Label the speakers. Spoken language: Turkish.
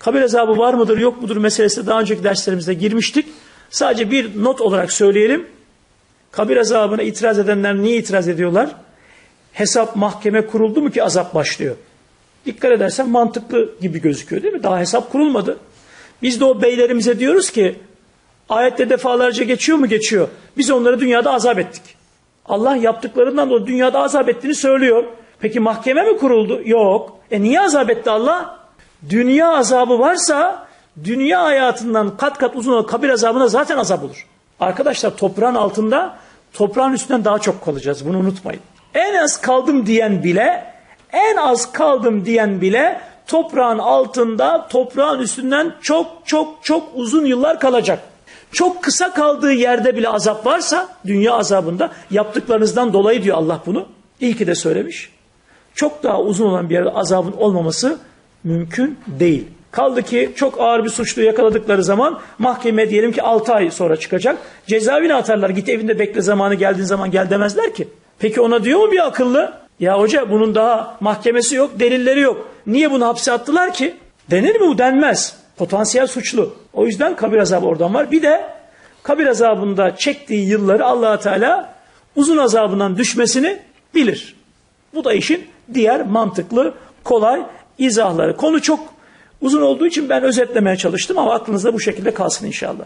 Speaker 1: Kabir azabı var mıdır yok mudur meselesi daha önceki derslerimizde girmiştik. Sadece bir not olarak söyleyelim. Kabir azabına itiraz edenler niye itiraz ediyorlar? Hesap mahkeme kuruldu mu ki azap başlıyor? Dikkat edersen mantıklı gibi gözüküyor değil mi? Daha hesap kurulmadı. Biz de o beylerimize diyoruz ki ayette defalarca geçiyor mu? Geçiyor. Biz onları dünyada azap ettik. Allah yaptıklarından dolayı dünyada azap ettiğini söylüyor. Peki mahkeme mi kuruldu? Yok. E niye azap etti Allah? Dünya azabı varsa dünya hayatından kat kat uzun olan kabir azabına zaten azap olur. Arkadaşlar toprağın altında toprağın üstünden daha çok kalacağız. Bunu unutmayın. En az kaldım diyen bile en az kaldım diyen bile toprağın altında toprağın üstünden çok çok çok uzun yıllar kalacak. Çok kısa kaldığı yerde bile azap varsa dünya azabında yaptıklarınızdan dolayı diyor Allah bunu. İyi ki de söylemiş. Çok daha uzun olan bir yerde azabın olmaması mümkün değil. Kaldı ki çok ağır bir suçlu yakaladıkları zaman mahkeme diyelim ki 6 ay sonra çıkacak. Cezaevine atarlar. Git evinde bekle zamanı geldiğin zaman gel demezler ki. Peki ona diyor mu bir akıllı? Ya hoca bunun daha mahkemesi yok, delilleri yok. Niye bunu hapse attılar ki? Denir mi bu? Denmez. Potansiyel suçlu. O yüzden kabir azabı oradan var. Bir de kabir azabında çektiği yılları allah Teala uzun azabından düşmesini bilir. Bu da işin diğer mantıklı, kolay izahları. Konu çok uzun olduğu için ben özetlemeye çalıştım ama aklınızda bu şekilde kalsın inşallah.